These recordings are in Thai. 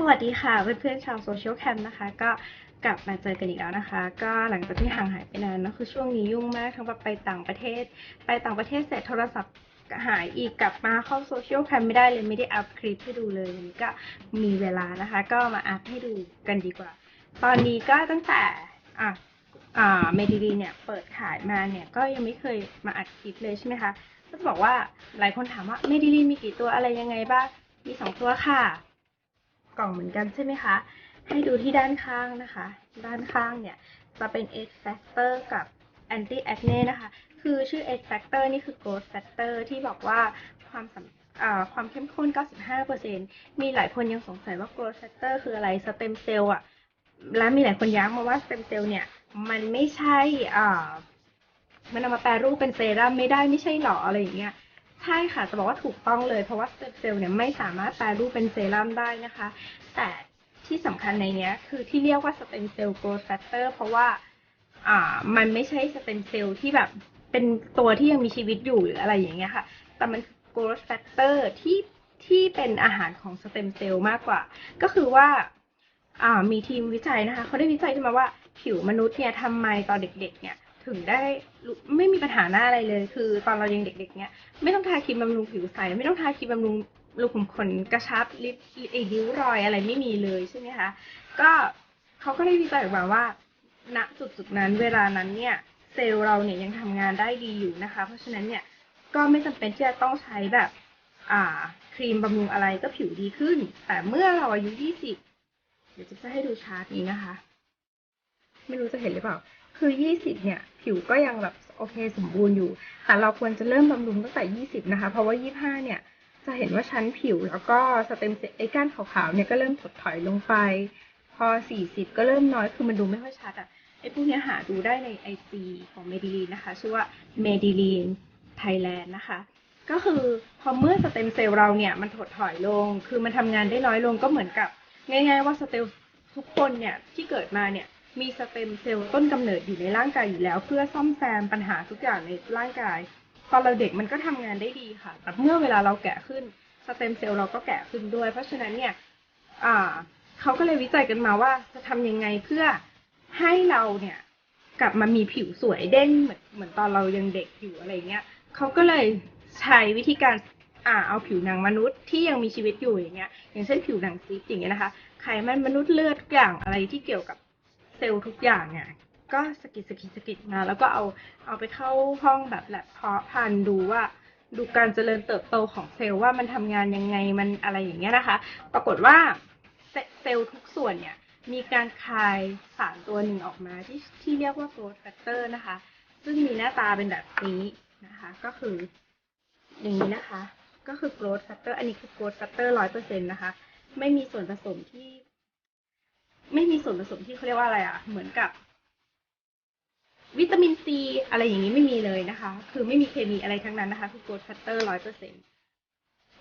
สวัสดีค่ะเพื่อนๆชาวโซเชียลแคมนะคะ ก็กลับมาเจอกันอีกแล้วนะคะ ก็หลังจากที่ห่างหายไปนานเนะคือช่วงนี้ยุ่งมากทั้งแบบไปต่างประเทศ ไปต่างประเทศเสร็จโทรศัพท์หายอีกกลับมาเข้าโซเชียลแคมไม่ได้เลยไม่ได้อัพคลิปให้ดูเลยวันนี้ก็มีเวลานะคะ ก็มาอัพให้ดูกันดีกว่า ตอนนี้ก็ตั้งแต่อะอ่าเมดิลีเนี่ยเปิดขายมาเนี่ยก็ยังไม่เคยมาอัดคลิปเลยใช่ไหมคะก็จะบอกว่าหลายคนถามว่าเมดิลีมีกี่ตัวอะไรยังไงบ้างมีสองตัวค่ะ กล่องเหมือนกันใช่ไหมคะ ให้ดูที่ด้านข้างนะคะ ด้านข้างเนี่ยจะเป็น X Factor กับ Anti Acne นะคะ คือชื่อ X Factor นี่คือ Growth Factor ที่บอกว่าความสำความเข้มข้น 95%มีหลายคนยังสงสัยว่า Growth Factor คืออะไร สเต็มเซลล์อะ และมีหลายคนย้ำมาว่าสเต็มเซลล์เนี่ย มันไม่ใช่ มันเอามาแปรรูปเป็นเซรั่มไม่ได้ไม่ใช่หรออะไรอย่างเงี้ย ใช่ค่ะจะบอกว่าถูกต้องเลย เพราะว่าสเต็มเซลล์เนี่ยไม่สามารถแปรรูปเป็นเซรั่มได้นะคะ แต่ที่สำคัญในเนี้ยคือที่เรียกว่าสเต็มเซลล์โกรทแฟกเตอร์เพราะว่าอ่ามันไม่ใช่สเต็มเซลล์ที่แบบเป็นตัวที่ยังมีชีวิตอยู่หรืออะไรอย่างเงี้ยค่ะ แต่มันคือโกรทแฟกเตอร์ที่ที่เป็นอาหารของสเต็มเซลล์มากกว่า ก็คือว่าอ่ามีทีมวิจัยนะคะ เขาได้วิจัยขึ้นมาว่าผิวมนุษย์เนี่ยทำไมตอนเด็กๆเนี่ย ถึงได้ไม่มีปัญหาหน้าอะไรเลย คือตอนเรายังเด็กๆเนี่ยไม่ต้องทาครีมบำรุงผิวใส ไม่ต้องทาครีมบำรุงรูขุมขนกระชับลิปไอ้ริ้วรอยอะไรไม่มีเลยใช่ไหมคะก็เขาก็ได้วิจัยออกมาว่า ณจุดจุดนั้นเวลานั้นเนี่ยเซลล์เราเนี่ยยังทำงานได้ดีอยู่นะคะ เพราะฉะนั้นเนี่ยก็ไม่จำเป็นที่จะต้องใช้แบบอ่าครีมบำรุงอะไรก็ผิวดีขึ้น แต่เมื่อเราอายุ 20 เดี๋ยวจะให้ดูชาร์ตนี้นะคะ ไม่รู้จะเห็นหรือเปล่า คือ 20 เนี่ย ผิวก็ยังแบบโอเคสมบูรณ์อยู่ แต่เราควรจะเริ่มบำรุงตั้งแต่ 20 นะคะ เพราะว่า 25 เนี่ย จะเห็นว่าชั้นผิวแล้วก็สเต็มเซลล์ไอ้ก้านขาวๆ เนี่ยก็เริ่มถดถอยลงไป พอ 40 ก็เริ่มน้อย คือมันดูไม่ค่อยชัดอะไอ้พวกนี้หาดูได้ในไอจีของเมดิลีนนะคะ ชื่อว่าเมดิลีนไทยแลนด์นะคะ ก็คือพอเมื่อสเต็มเซลล์เราเนี่ยมันถดถอยลง คือมันทำงานได้น้อยลงก็เหมือนกับ ง่าย ๆ ว่าสเตลทุกคนเนี่ยที่เกิดมาเนี่ย มีสเต็มเซลล์ต้นกำเนิดอยู่ในร่างกายอยู่แล้ว เพื่อซ่อมแซมปัญหาทุกอย่างในร่างกาย ตอนเราเด็กมันก็ทำงานได้ดีค่ะ แต่เมื่อเวลาเราแก่ขึ้นสเต็มเซลล์เราก็แก่ขึ้นด้วย เพราะฉะนั้นเนี่ยอ่าเขาก็เลยวิจัยกันมาว่าจะทำยังไงเพื่อให้เราเนี่ยกลับมามีผิวสวยเด้งเหมือนเหมือนตอนเรายังเด็กอยู่อะไรเงี้ยเขาก็เลยใช้วิธีการอ่าเอาผิวหนังมนุษย์ที่ยังมีชีวิตอยู่อย่างเงี้ย อย่างเช่นผิวหนังซีสอย่างเงี้ยนะคะ ไขมันมนุษย์เลือดทุกอย่างอะไรที่เกี่ยวกับ เซลล์ทุกอย่างเนี่ยก็สกิดสกิดสกิดมา แล้วก็เอาเอาไปเข้าห้องแบบแลบเพาะพันธุ์ดูว่าดูการเจริญเติบโตของเซลล์ว่ามันทำงานยังไงมันอะไรอย่างเงี้ยนะคะ ปรากฏว่าเซลล์ทุกส่วนเนี่ยมีการคายสารตัวหนึ่งออกมาที่ที่เรียกว่า growth factor นะคะ ซึ่งมีหน้าตาเป็นแบบนี้นะคะ ก็คืออย่างนี้นะคะ ก็คือ growth factor อันนี้คือ growth factor ร้อยเปอร์เซ็นต์นะคะ ไม่มีส่วนผสมที่ ไม่มีส่วนผสมที่เขาเรียกว่าอะไรอะ เหมือนกับ วิตามินซีอะไรอย่างนี้ไม่มีเลยนะคะ คือไม่มีเคมีอะไรทั้งนั้นนะคะคือ growth factor ร้อยเปอร์เซ็นต์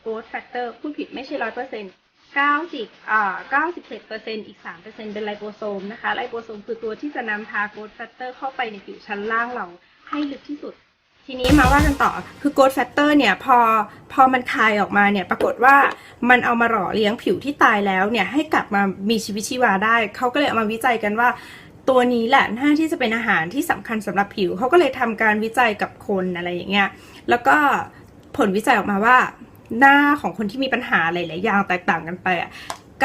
growth factor พูดผิดไม่ใช่ร้อยเปอร์เซ็นต์เก้าสิบอ่าเก้าสิบเจ็ดเปอร์เซ็นต์อีกสามเปอร์เซ็นต์เป็นไลโปโซมนะคะไลโปโซมคือตัวที่จะนำพา growth factor เข้าไปในผิวชั้นล่างเราให้ลึกที่สุด ทีนี้มาว่ากันต่อคือ growth factor เนี่ยพอพอมันคายออกมาเนี่ยปรากฏว่ามันเอามาหล่อเลี้ยงผิวที่ตายแล้วเนี่ยให้กลับมามีชีวิตชีวาได้ เขาก็เลยเอามาวิจัยกันว่า ตัวนี้แหละน่าที่จะเป็นอาหารที่สำคัญสำหรับผิว เขาก็เลยทำการวิจัยกับคนอะไรอย่างเงี้ยแล้วก็ผลวิจัยออกมาว่าหน้าของคนที่มีปัญหาหลาย ๆ อย่างแตกต่างกันไปอะ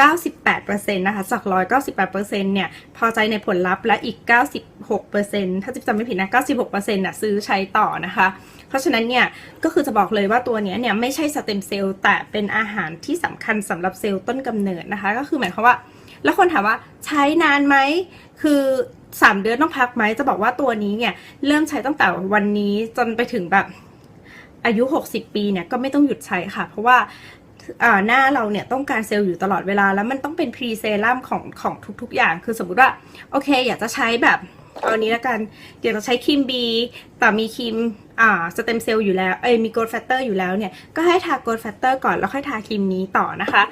98%นะคะ จาก 198%เนี่ย พอใจในผลลัพธ์และอีก 96%ถ้าจิ๊บจำไม่ผิดนะ 96%น่ะซื้อใช้ต่อนะคะ เพราะฉะนั้นเนี่ย ก็คือจะบอกเลยว่าตัวนี้เนี่ยไม่ใช่สเต็มเซลล์แต่เป็นอาหารที่สำคัญสำหรับเซลล์ต้นกำเนิดนะคะ ก็คือหมายความว่า แล้วคนถามว่าใช้นานไหม คือ 3 เดือนต้องพักไหม จะบอกว่าตัวนี้เนี่ย เริ่มใช้ตั้งแต่วันนี้จนไปถึงแบบอายุ 60 ปีเนี่ยก็ไม่ต้องหยุดใช้ค่ะ เพราะว่า หน้าเราเนี่ยต้องการเซลล์อยู่ตลอดเวลา แล้วมันต้องเป็นพรีเซรั่มของของทุกๆ อย่าง คือสมมติว่า โอเค อยากจะใช้แบบเอานี้แล้วกัน อยากจะใช้ครีมบีแต่มีครีมอ่าสเต็มเซลล์อยู่แล้วเอ้ยมีโกลด์แฟตเตอร์อยู่แล้วเนี่ย ก็ให้ทาโกลด์แฟตเตอร์ก่อนแล้วค่อยทาครีมนี้ต่อนะคะ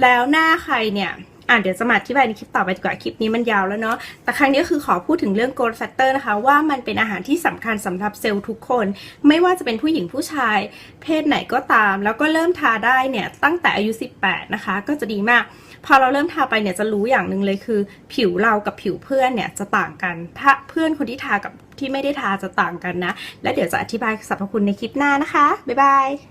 แล้วหน้าใครเนี่ย อะเดี๋ยวจะมาอธิบายในคลิปต่อไปดีกว่าคลิปนี้มันยาวแล้วเนาะแต่ครั้งนี้คือขอพูดถึงเรื่องโกลด์แฟตเตอร์นะคะ ว่ามันเป็นอาหารที่สำคัญสำหรับเซลล์ทุกคน ไม่ว่าจะเป็นผู้หญิงผู้ชาย เพศไหนก็ตาม แล้วก็เริ่มทาได้เนี่ยตั้งแต่อายุ 18 นะคะ ก็จะดีมากพอเราเริ่มทาไปเนี่ยจะรู้อย่างหนึ่งเลยคือ ผิวเรากับผิวเพื่อนเนี่ยจะต่างกัน ถ้าเพื่อนคนที่ทากับที่ไม่ได้ทาจะต่างกันนะ และเดี๋ยวจะอธิบายสรรพคุณในคลิปหน้านะคะ บ๊ายบาย